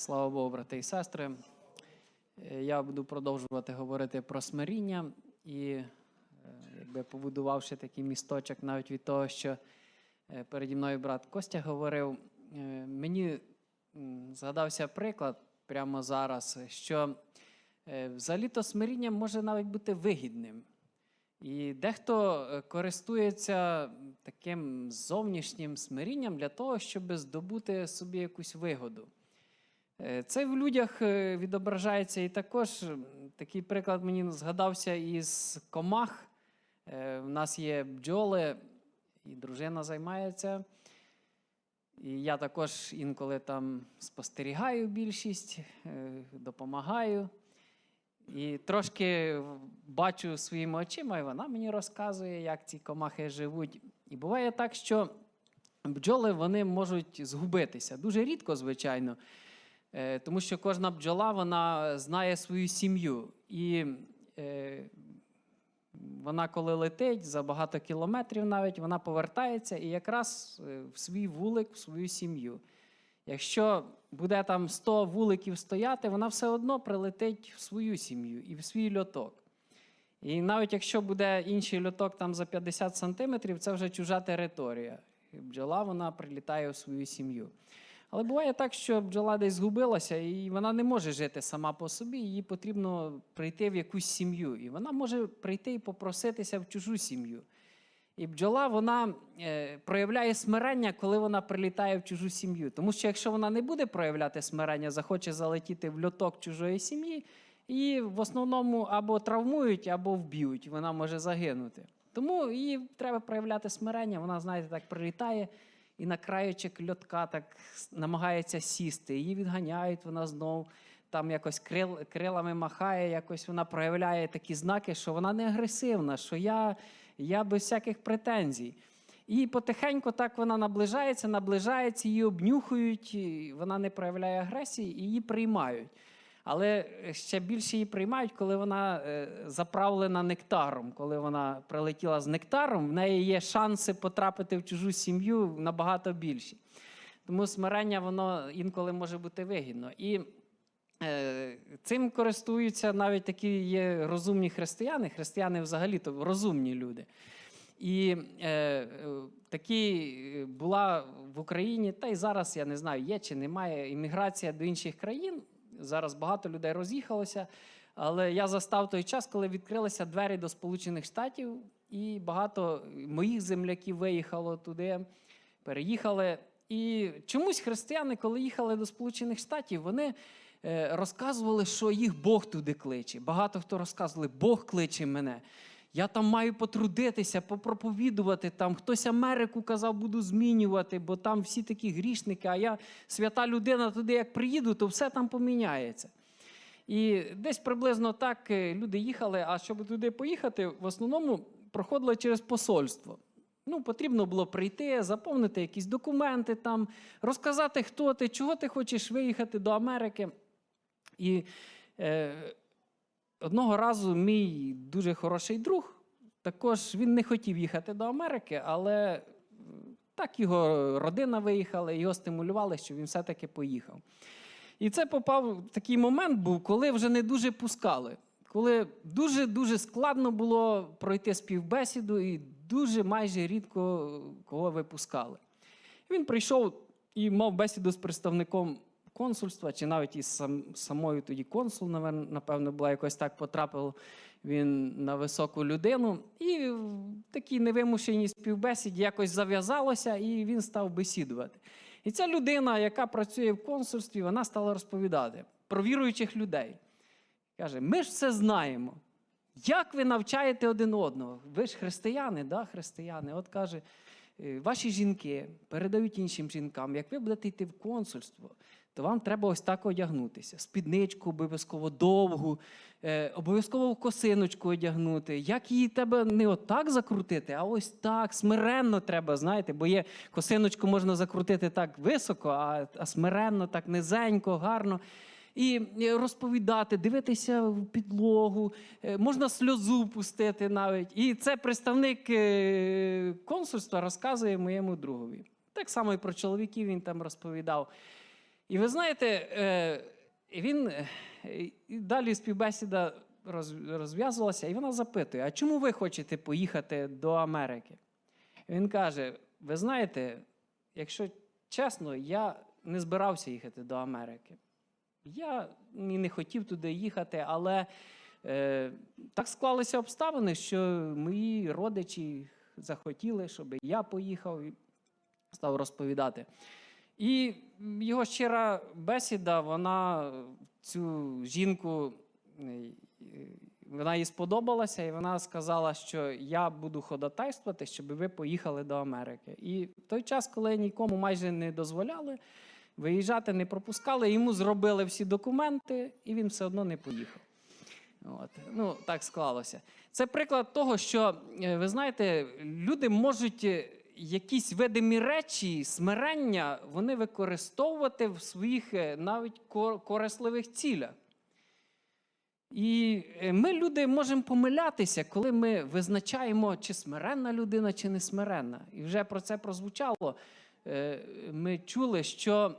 Слава Богу, брати і сестри. Е, Я буду продовжувати говорити про смиріння і е, якби побудувавши такий місточок навіть від того, що е, переді мною брат Костя говорив, мені згадався приклад прямо зараз, що е, взагалі-то смиріння може навіть бути вигідним. І дехто користується таким зовнішнім смирінням для того, щоб здобути собі якусь вигоду. Е, Це в людях е, відображається і також такий приклад мені згадався із комах. Е, В нас є бджоли, і дружина займається. І я також інколи там спостерігаю більшість, е, допомагаю. І трошки бачу своїми очима, і вона мені розказує, як ці комахи живуть. І буває так, що бджоли вони можуть згубитися. Дуже рідко, звичайно. Е, Тому що кожна бджола вона знає свою сім'ю. І е, вона, коли летить за багато кілометрів, навіть вона повертається і якраз е, в свій вулик, в свою сім'ю. Якщо буде там 100 вуликів стояти, вона все одно прилетить в свою сім'ю і в свій льоток. І навіть якщо буде інший льоток там за 50 сантиметрів, це вже чужа територія. Бджола вона прилітає в свою сім'ю. Але буває так, що бджола десь згубилася, і вона не може жити сама по собі, їй потрібно прийти в якусь сім'ю. І вона може прийти і попроситися в чужу сім'ю. І бджола вона е, проявляє смирення, коли вона прилітає в чужу сім'ю. Тому що якщо вона не буде проявляти смирення, захоче залетіти в льоток чужої сім'ї, її в основному або травмують, або вб'ють. Вона може загинути. Тому їй треба проявляти смирення. Вона, знаєте, так прилітає і на краєчок льотка так намагається сісти. Її відганяють, вона знов там якось крил, крилами махає, якось вона проявляє такі знаки, що вона не агресивна, що я, я без всяких претензій. І потихеньку так вона наближається, наближається, її обнюхують, вона не проявляє агресії, і її приймають. Але ще більше її приймають, коли вона е, заправлена нектаром. Коли вона прилетіла з нектаром, в неї є шанси потрапити в чужу сім'ю набагато більші. Тому смирення воно інколи може бути вигідно. І е, цим користуються навіть такі є розумні християни. Християни взагалі то розумні люди. І е, е, такі е, була в Україні, та й зараз я не знаю, є чи немає імміграція до інших країн. Зараз багато людей роз'їхалося. Але я застав той час, коли відкрилися двері до Сполучених Штатів, і багато моїх земляків виїхало туди, переїхали. І чомусь християни, коли їхали до Сполучених Штатів, вони е, розказували, що їх Бог туди кличе. Багато хто розказували, Бог кличе мене. Я там маю потрудитися, попроповідувати. Там хтось Америку казав, буду змінювати, бо там всі такі грішники, а я свята людина туди, як приїду, то все там поміняється. І десь приблизно так е, люди їхали, а щоб туди поїхати, в основному проходили через посольство. Ну, потрібно було прийти, заповнити якісь документи, там, розказати, хто ти, чого ти хочеш виїхати до Америки. І е, одного разу мій дуже хороший друг, також він не хотів їхати до Америки, але так його родина виїхала, його стимулювали, щоб він все-таки поїхав. І це попав такий момент був, коли вже не дуже пускали. Коли дуже-дуже складно було пройти співбесіду, і дуже майже рідко кого випускали. Він прийшов і мав бесіду з представником консульства, чи навіть із сам, самою тоді консул, напевно, була якось так потрапив він на високу людину. І в такій невимушеній співбесіді якось зав'язалося, і він став бесідувати. І ця людина, яка працює в консульстві, вона стала розповідати про віруючих людей. Каже: ми ж все знаємо. Як ви навчаєте один одного? Ви ж християни, да, християни. От каже, «Е, ваші жінки передають іншим жінкам, як ви будете йти в консульство, то вам треба ось так одягнутися. Спідничку обов'язково довгу, е, обов'язково косиночку одягнути. Як її тебе не отак закрутити, а ось так, смиренно треба, знаєте, бо є косиночку можна закрутити так високо, а, а смиренно, так низенько, гарно. І розповідати, дивитися в підлогу, е, можна сльозу пустити навіть. І це представник е, консульства розказує моєму другові. Так само і про чоловіків він там розповідав. І ви знаєте, е, він е, далі співбесіда розв'язувалася, і вона запитує: а чому ви хочете поїхати до Америки? Він каже: ви знаєте, якщо чесно, я не збирався їхати до Америки. Я і не хотів туди їхати, але е, так склалися обставини, що мої родичі захотіли, щоб я поїхав і став розповідати. І його щира бесіда, вона цю жінку, е, вона їй сподобалася, і вона сказала, що я буду ходатайствувати, щоб ви поїхали до Америки. І в той час, коли нікому майже не дозволяли виїжджати, не пропускали, йому зробили всі документи, і він все одно не поїхав. От. Ну, так склалося. Це приклад того, що, е, ви знаєте, люди можуть е, якісь видимі речі, смирення, вони використовувати в своїх е, навіть корисливих цілях. І е, ми, люди, можемо помилятися, коли ми визначаємо, чи смиренна людина, чи не смиренна. І вже про це прозвучало. Е, Ми чули, що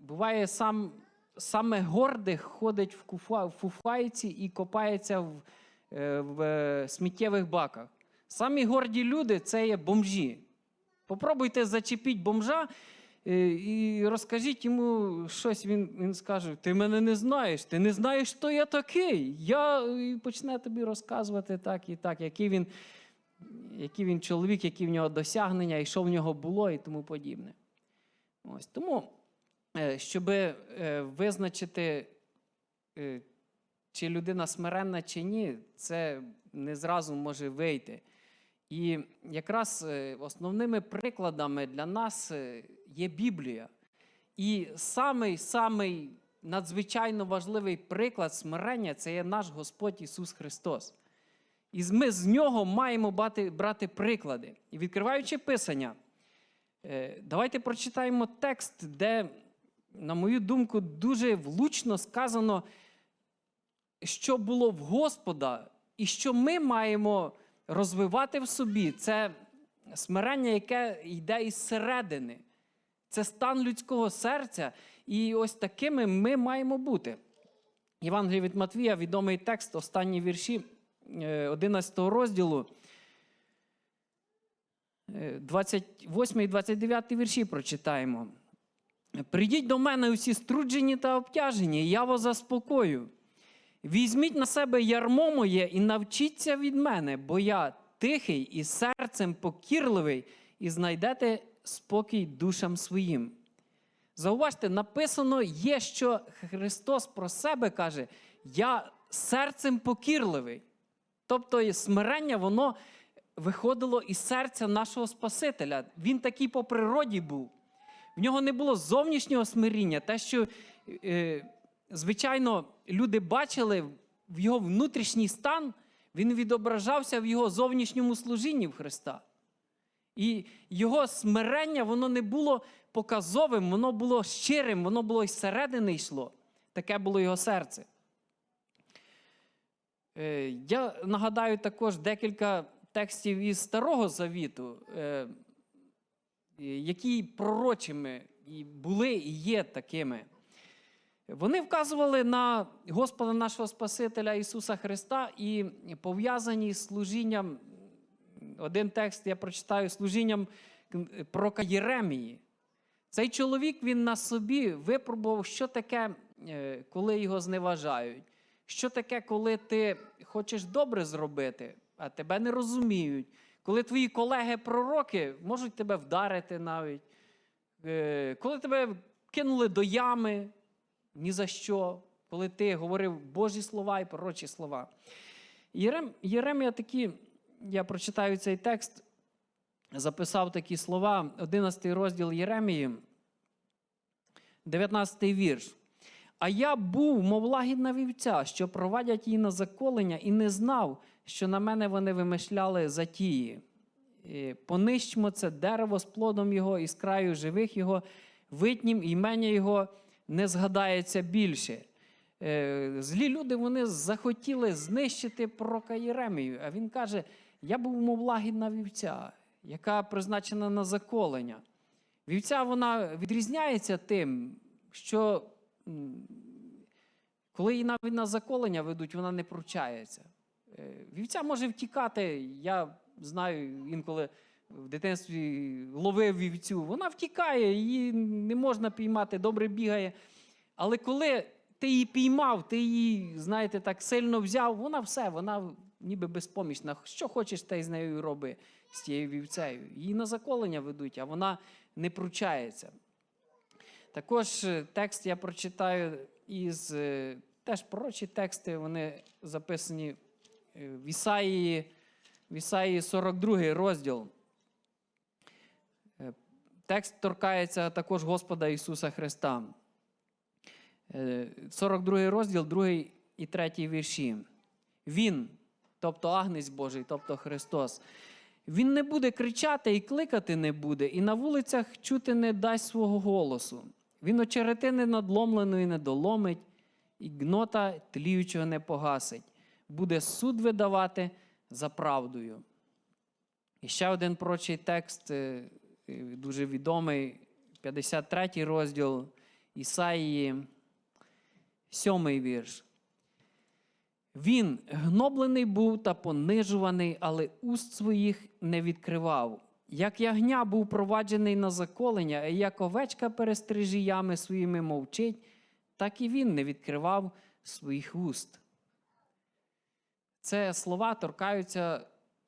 буває сам, саме гордих ходить в, фуфайці і копається в, в сміттєвих баках. Самі горді люди це є бомжі. Попробуйте зачепіть бомжа е, і розкажіть йому щось. Він, він скаже: Ти мене не знаєш, ти не знаєш, хто я такий. Я і почне тобі розказувати так і так, який він, який він чоловік, які в нього досягнення, і що в нього було, і тому подібне. Ось тому, щоб визначити, е, чи людина смиренна чи ні, це не зразу може вийти. І якраз е, основними прикладами для нас е, є Біблія. І самий самий надзвичайно важливий приклад смирення це є наш Господь Ісус Христос. І ми з нього маємо брати, брати приклади. І відкриваючи Писання, е, давайте прочитаємо текст, де, на мою думку, дуже влучно сказано, що було в Господа, і що ми маємо розвивати в собі. Це смирення, яке йде із середини. Це стан людського серця. І ось такими ми маємо бути. Євангеліє від Матвія, відомий текст, останні вірші е, 11 розділу. е, 28 і 29 вірші прочитаємо. Прийдіть до мене усі струджені та обтяжені, і я вас заспокою. Візьміть на себе ярмо моє і навчіться від мене, бо я тихий і серцем покірливий, і знайдете спокій душам своїм. Зауважте, написано є, що Христос про себе каже: Я серцем покірливий. Тобто смирення, воно виходило із серця нашого Спасителя. Він такий по природі був. В нього не було зовнішнього смиріння, те, що, е, звичайно, люди бачили в його внутрішній стан, він відображався в його зовнішньому служінні в Христа. І його смирення, воно не було показовим, воно було щирим, воно було із середини йшло. Таке було його серце. Е, Я нагадаю також декілька текстів із Старого Завіту, е, які пророчими були і є такими. Вони вказували на Господа нашого Спасителя Ісуса Христа і пов'язані з служінням. Один текст я прочитаю служінням пророка Єремії. Цей чоловік він на собі випробував, що таке, е, коли його зневажають. Що таке, коли ти хочеш добре зробити, а тебе не розуміють. Коли твої колеги-пророки можуть тебе вдарити навіть, Е, коли тебе кинули до ями ні за що, коли ти говорив Божі слова і пророчі слова. Єрем, Єремія такі, я прочитаю цей текст, записав такі слова, 11 розділ Єремії, 19 вірш. А я був, мов лагідна вівця, що провадять її на заколення, і не знав, що на мене вони вимишляли затії. Понищмо це дерево з плодом його, і з краю живих його, витнім імення його не згадається більше. Е, Злі люди вони захотіли знищити пророка Єремію. А він каже: Я був, мов лагідна вівця, яка призначена на заколення. Вівця вона відрізняється тим, що коли її навіть на заколення ведуть, вона не пручається. Е, Вівця може втікати. Я знаю, інколи в дитинстві ловив вівцю. Вона втікає, її не можна піймати, добре бігає. Але коли ти її піймав, ти її, знаєте, так сильно взяв, вона все, вона ніби безпомічна. Що хочеш, те й з нею роби з тією вівцею. Її на заколення ведуть, а вона не пручається. Також е, текст я прочитаю із е, теж пророчі тексти, вони записані е, в Ісаїї, в Ісаїї 42 розділ. Е, Текст торкається також Господа Ісуса Христа. Е, 42 розділ, 2 і 3 вірші. Він, тобто Агнець Божий, тобто Христос, він не буде кричати і кликати не буде, і на вулицях чути не дасть свого голосу. Він очеретини надломленої не доломить, і гнота тліючого не погасить. Буде суд видавати за правдою. І ще один прочий текст, е, е, дуже відомий, 53 розділ Ісаїї, 7 вірш. Він гноблений був та понижуваний, але уст своїх не відкривав. Як ягня був проваджений на заколення, а як овечка перестрижі ями своїми мовчить, так і він не відкривав своїх уст. Це слова торкаються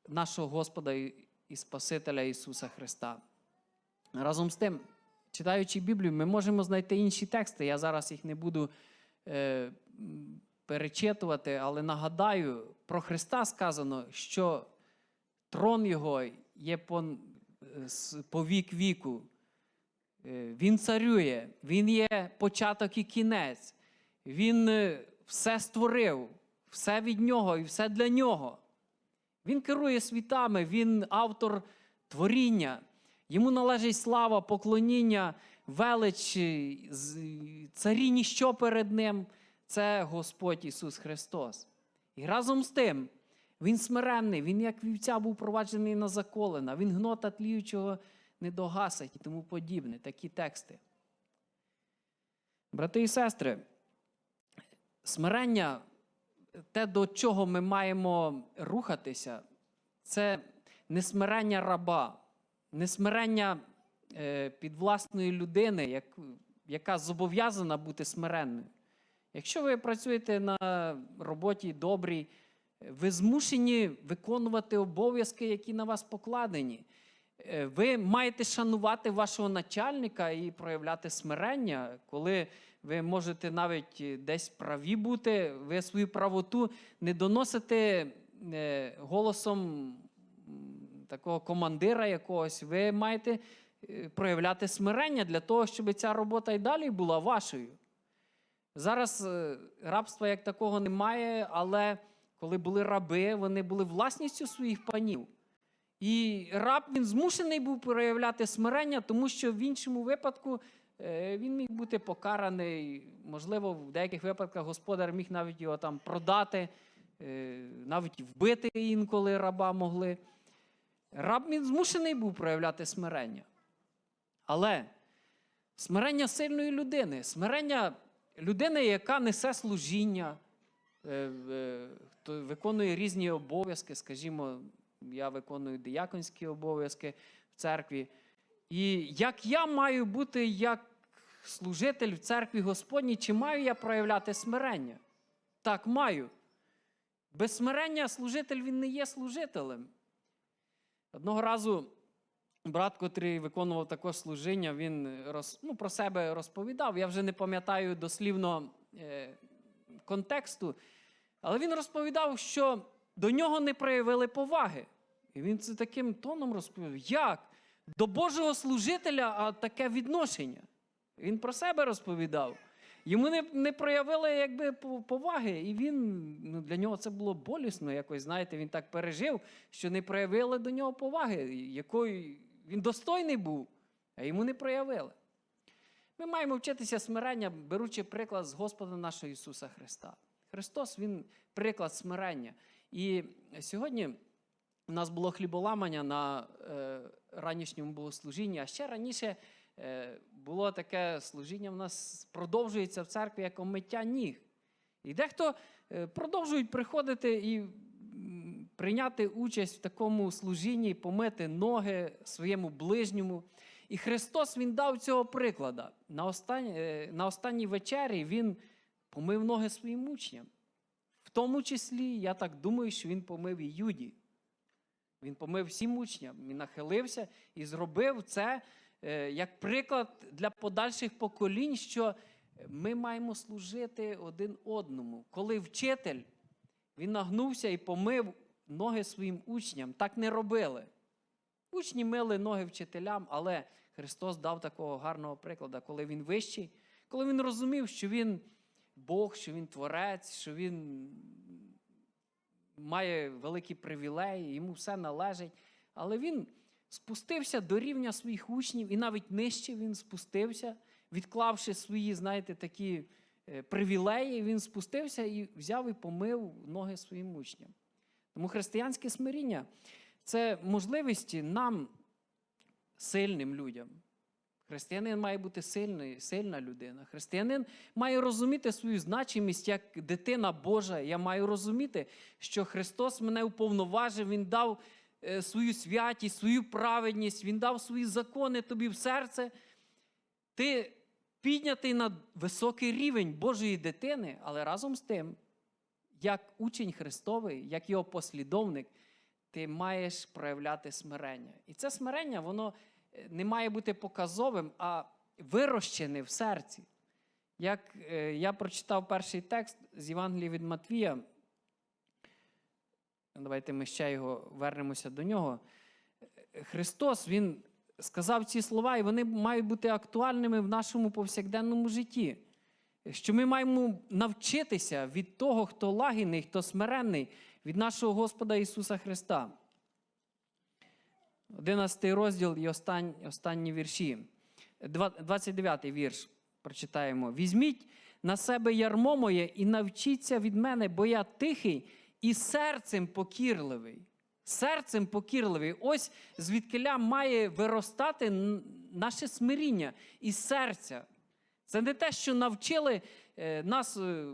нашого Господа і Спасителя Ісуса Христа. Разом з тим, читаючи Біблію, ми можемо знайти інші тексти. Я зараз їх не буду е, перечитувати, але нагадаю, про Христа сказано, що трон Його є по, е, по вік віку. Е, Він царює, Він є початок і кінець. Він е, все створив, все від нього і все для нього. Він керує світами, він автор творіння. Йому належить слава, поклоніння, велич, е, царі ніщо перед ним. Це Господь Ісус Христос. І разом з тим, Він смиренний, Він як вівця був проваджений на заколена, Він гнота тліючого не догасить і тому подібне. Такі тексти. Брати і сестри, смирення те, до чого ми маємо рухатися, це не смирення раба, не смирення е, підвласної людини, яка зобов'язана бути смиренною. Якщо ви працюєте на роботі добрій, ви змушені виконувати обов'язки, які на вас покладені. Е, Ви маєте шанувати вашого начальника і проявляти смирення, коли ви можете навіть е, десь праві бути, ви свою правоту не доносите голосом такого командира якогось. Ви маєте е, проявляти смирення для того, щоб ця робота і далі була вашою. Зараз е, рабства як такого немає, але коли були раби, вони були власністю своїх панів. І раб він змушений був проявляти смирення, тому що в іншому випадку е, він міг бути покараний. Можливо, в деяких випадках господар міг навіть його там продати, навіть вбити інколи раба могли. Раб він змушений був проявляти смирення. Але смирення сильної людини, смирення людини, яка несе служіння, е, е, хто виконує різні обов'язки, скажімо, я виконую дияконські обов'язки в церкві. І як я маю бути як служитель в церкві Господній, чи маю я проявляти смирення? Так, маю. Без смирення служитель він не є служителем. Одного разу брат, котрий виконував також служіння, він роз, ну, про себе розповідав. Я вже не пам'ятаю дослівно е, контексту, але він розповідав, що до нього не проявили поваги. І він це таким тоном розповів. Як? До Божого служителя а таке відношення. Він про себе розповідав. Йому не, не проявили якби поваги, і він ну, для нього це було болісно. Якось знаєте, він так пережив, що не проявили до нього поваги, якої він достойний був, а йому не проявили. Ми маємо вчитися смирення, беручи приклад з Господа нашого Ісуса Христа. Христос Він приклад смирення. І сьогодні у нас було хліболамання на е, ранішньому богослужінні, а ще раніше було таке служіння в нас продовжується в церкві як омиття ніг. І дехто е, продовжують приходити і прийняти участь в такому служінні, помити ноги своєму ближньому. І Христос Він дав цього приклада. На, остань, е, на останній вечері Він помив ноги своїм учням. В тому числі, я так думаю, що Він помив і Юді. Він помив всім учням, він нахилився і зробив це е, як приклад для подальших поколінь, що ми маємо служити один одному. Коли вчитель він нагнувся і помив ноги своїм учням, так не робили. Учні мили ноги вчителям, але Христос дав такого гарного прикладу, коли він вищий, коли він розумів, що він Бог, що він творець, що він має великі привілеї, йому все належить. Але він спустився до рівня своїх учнів, і навіть нижче він спустився, відклавши свої, знаєте, такі е, привілеї, він спустився і взяв і помив ноги своїм учням. Тому християнське смиріння це можливість нам, сильним людям. Християнин має бути сильний, сильна людина. Християнин має розуміти свою значимість як дитина Божа. Я маю розуміти, що Христос мене уповноважив, Він дав свою святість, свою праведність, Він дав свої закони тобі в серце. Ти піднятий на високий рівень Божої дитини, але разом з тим, як учень Христовий, як його послідовник, ти маєш проявляти смирення. І це смирення, воно е, не має бути показовим, а вирощене в серці. Як е, я прочитав перший текст з Євангелія від Матвія, давайте ми ще його вернемося до нього. Христос, Він сказав ці слова, і вони мають бути актуальними в нашому повсякденному житті. Що ми маємо навчитися від того, хто лагідний, хто смиренний, від нашого Господа Ісуса Христа. 11 розділ і остань, останні вірші. Два- 29 вірш прочитаємо. Візьміть на себе ярмо моє і навчіться від мене, бо я тихий і серцем покірливий. Серцем покірливий. Ось звідкиля має виростати наше смиріння із серця. Це не те, що навчили е, нас е,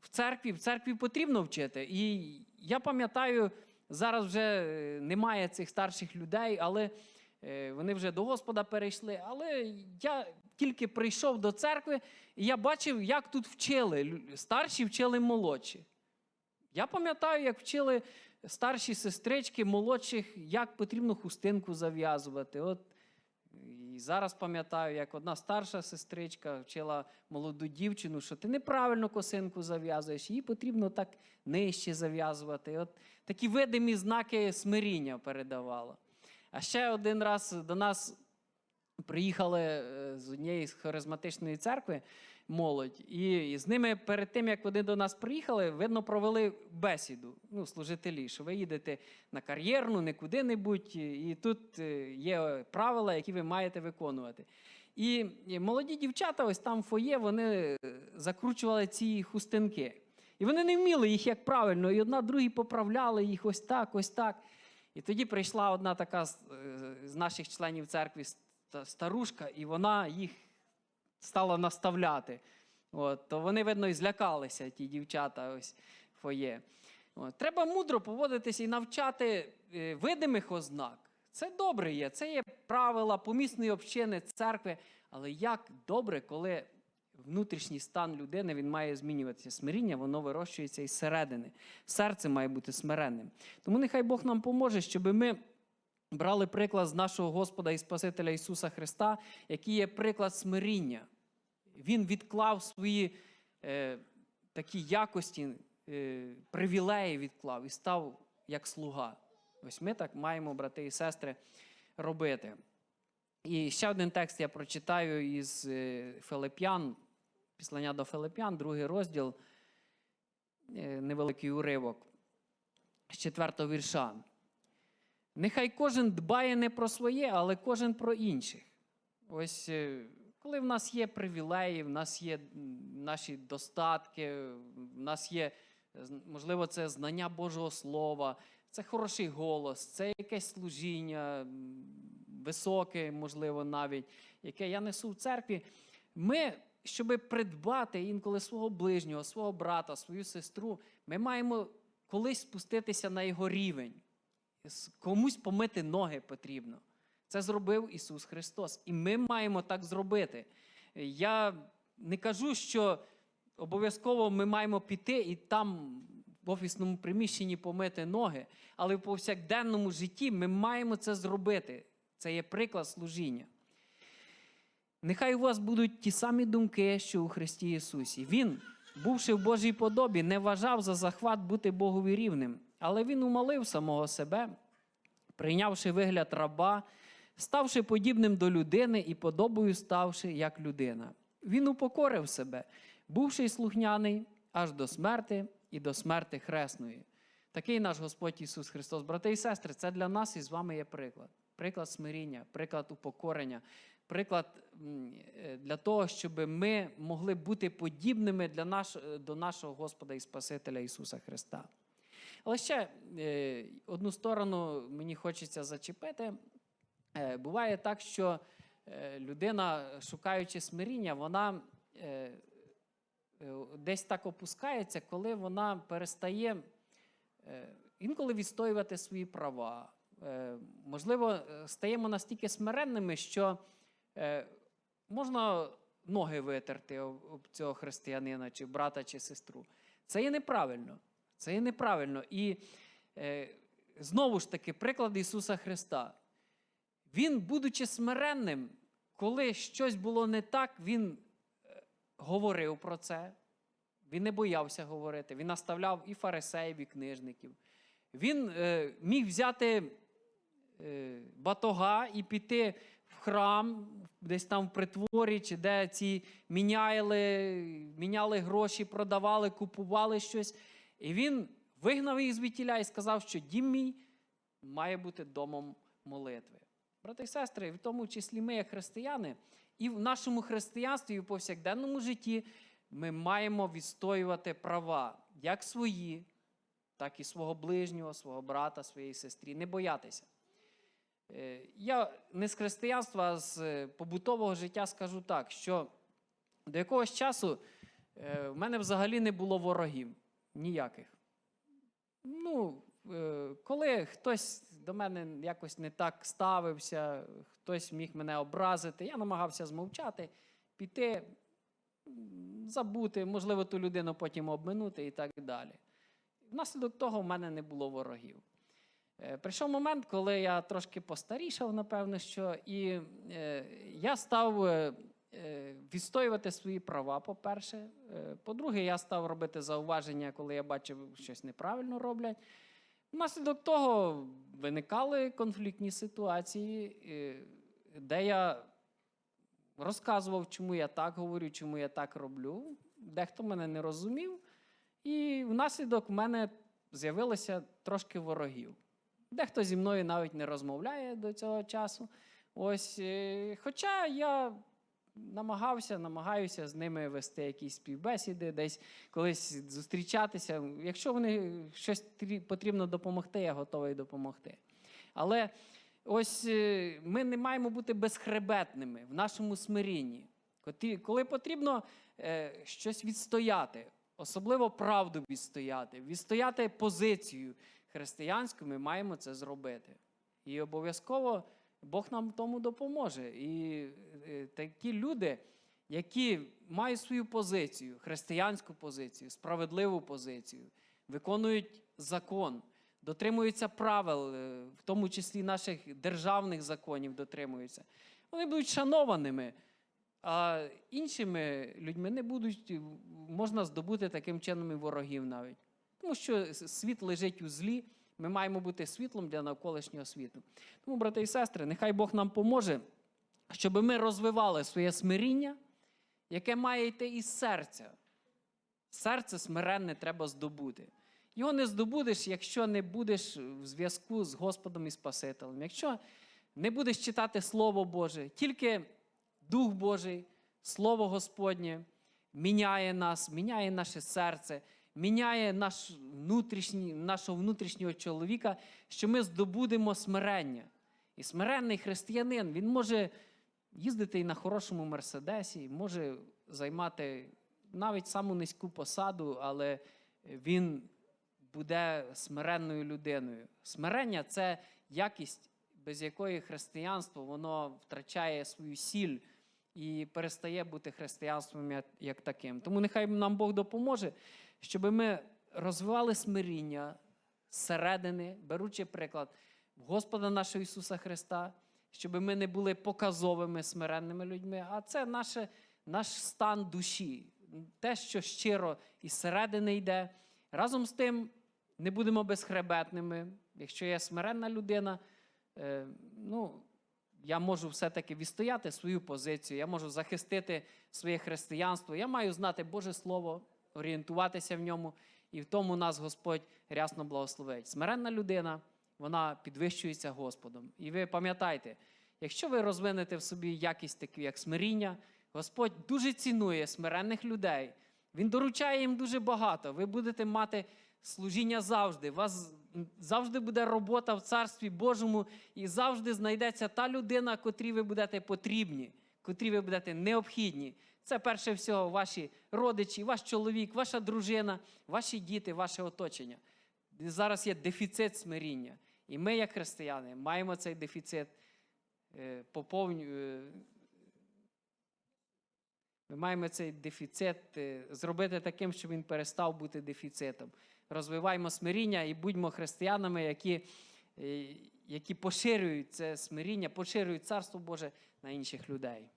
в церкві. В церкві потрібно вчити. І я пам'ятаю, зараз вже е, немає цих старших людей, але вони вже до Господа перейшли. Але я тільки прийшов до церкви, і я бачив, як тут вчили. Старші вчили молодші. Я пам'ятаю, як вчили старші сестрички молодших, як потрібно хустинку зав'язувати. От і зараз пам'ятаю, як одна старша сестричка вчила молоду дівчину, що ти неправильно косинку зав'язуєш, її потрібно так нижче зав'язувати. От такі видимі знаки смиріння передавала. А ще один раз до нас приїхали е, з однієї з харизматичної церкви молодь, і з ними перед тим, як вони до нас приїхали, видно, провели бесіду. Ну, служителі, що ви їдете на кар'єрну, не куди-небудь, і тут е, є правила, які ви маєте виконувати. І і молоді дівчата, ось там в фоє, вони е, закручували ці хустинки. І вони не вміли їх як правильно, і одна другій поправляли їх ось так, ось так. І тоді прийшла одна така з, е, наших членів церкви старушка, і вона їх стала наставляти. От, то вони, видно, і злякалися, ті дівчата ось фоє. От, треба мудро поводитися і навчати е, видимих ознак. Це добре є, це є правила помісної общини, церкви. Але як добре, коли внутрішній стан людини він має змінюватися. Смиріння, воно вирощується із середини. Серце має бути смиренним. Тому нехай Бог нам поможе, щоб ми брали приклад з нашого Господа і Спасителя Ісуса Христа, який є приклад смиріння. Він відклав свої е, такі якості, е, привілеї відклав і став як слуга. Ось ми так маємо, брати і сестри, робити. І ще один текст я прочитаю із е, Филип'ян, післання до Филип'ян, другий розділ, е, невеликий уривок з четвертого вірша. Нехай кожен дбає не про своє, але кожен про інших. Ось е, коли в нас є привілеї, в нас є наші достатки, в нас є, можливо, це знання Божого Слова, це хороший голос, це якесь служіння, високе, можливо, навіть, яке я несу в церкві. Ми, щоб придбати інколи свого ближнього, свого брата, свою сестру, ми маємо колись спуститися на його рівень. Комусь помити ноги потрібно. Це зробив Ісус Христос. І ми маємо так зробити. Я не кажу, що обов'язково ми маємо піти і там в офісному приміщенні помити ноги, але в повсякденному житті ми маємо це зробити. Це є приклад служіння. Нехай у вас будуть ті самі думки, що у Христі Ісусі. Він, бувши в Божій подобі, не вважав за захват бути Богові рівним, але він умолив самого себе, прийнявши вигляд раба, ставши подібним до людини і подобою ставши як людина. Він упокорив себе, бувши слухняний аж до смерти і до смерти хресної. Такий наш Господь Ісус Христос. Брати і сестри, це для нас і з вами є приклад. Приклад смиріння, приклад упокорення, приклад е, для того, щоб ми могли бути подібними для наш, е, до нашого Господа і Спасителя Ісуса Христа. Але ще е, одну сторону мені хочеться зачепити. Е, Буває так, що е, людина, шукаючи смиріння, вона е, десь так опускається, коли вона перестає інколи відстоювати свої права. Можливо, стаємо настільки смиренними, що можна ноги витерти об цього християнина, чи брата, чи сестру. Це є неправильно. Це є неправильно. І знову ж таки, приклад Ісуса Христа. Він, будучи смиренним, коли щось було не так, він е, говорив про це. Він не боявся говорити. Він наставляв і фарисеїв, і книжників. Він е, міг взяти е, батога і піти в храм, десь там в притворі, чи де ці міняли, міняли гроші, продавали, купували щось. І він вигнав їх звідтіля і сказав, що дім мій має бути домом молитви. Брати і сестри, в тому числі ми, як християни, і в нашому християнстві, і в повсякденному житті ми маємо відстоювати права як свої, так і свого ближнього, свого брата, своєї сестрі. Не боятися. Е, Я не з християнства, а з е, побутового життя скажу так, що до якогось часу е, в мене взагалі не було ворогів ніяких. Ну, коли хтось до мене якось не так ставився, хтось міг мене образити, я намагався змовчати, піти, забути, можливо, ту людину потім обминути і так далі. Внаслідок того в мене не було ворогів. Е, Прийшов момент, коли я трошки постарішав, напевно, що, і е, я став е, відстоювати свої права, по-перше. По-друге, я став робити зауваження, коли я бачив, щось неправильно роблять. Внаслідок того виникали конфліктні ситуації, де я розказував, чому я так говорю, чому я так роблю. Дехто мене не розумів, і внаслідок в мене з'явилося трошки ворогів. Дехто зі мною навіть не розмовляє до цього часу. Ось, е, хоча я намагався, намагаюся з ними вести якісь співбесіди, десь колись зустрічатися. Якщо вони щось потрібно допомогти, я готовий допомогти. Але ось е, ми не маємо бути безхребетними в нашому смирінні. Коли потрібно е, щось відстояти, особливо правду відстояти, відстояти позицію християнську, ми маємо це зробити. І обов'язково Бог нам в тому допоможе. І е, такі люди, які мають свою позицію, християнську позицію, справедливу позицію, виконують закон, дотримуються правил, е, в тому числі наших державних законів дотримуються, вони будуть шанованими. А іншими людьми не будуть, можна здобути таким чином і ворогів навіть. Тому що світ лежить у злі, ми маємо бути світлом для навколишнього світу. Тому, брати і сестри, нехай Бог нам поможе, щоб ми розвивали своє смиріння, яке має йти із серця. Серце смиренне треба здобути. Його не здобудеш, якщо не будеш в зв'язку з Господом і Спасителем. Якщо не будеш читати Слово Боже, тільки Дух Божий, Слово Господнє міняє нас, міняє наше серце, міняє наш внутрішній, нашого внутрішнього чоловіка, що ми здобудемо смирення. І смиренний християнин, він може їздити і на хорошому мерседесі, може займати навіть саму низьку посаду, але він буде смиренною людиною. Смирення це якість, без якої християнство воно втрачає свою сіль і перестає бути християнством як, таким. Тому нехай нам Бог допоможе, щоб ми розвивали смиріння зсередини, беручи приклад Господа нашого Ісуса Христа, щоб ми не були показовими смиренними людьми, а це наше, наш стан душі, те, що щиро із середини йде. Разом з тим не будемо безхребетними. Якщо я смиренна людина, е, ну, я можу все-таки відстояти свою позицію, я можу захистити своє християнство, я маю знати Боже Слово, орієнтуватися в ньому, і в тому нас Господь рясно благословить. Смиренна людина, вона підвищується Господом. І ви пам'ятайте, якщо ви розвинете в собі якість таку, як смиріння, Господь дуже цінує смиренних людей. Він доручає їм дуже багато. Ви будете мати служіння завжди. У вас завжди буде робота в Царстві Божому, і завжди знайдеться та людина, котрій ви будете потрібні, котрій ви будете необхідні. Це перше всього ваші родичі, ваш чоловік, ваша дружина, ваші діти, ваше оточення. Зараз є дефіцит смиріння. І ми, як християни, маємо цей дефіцит е, поповню. е, Ми маємо цей дефіцит е, зробити таким, щоб він перестав бути дефіцитом. Розвиваємо смиріння і будьмо християнами, які, які поширюють це смиріння, поширюють Царство Боже на інших людей.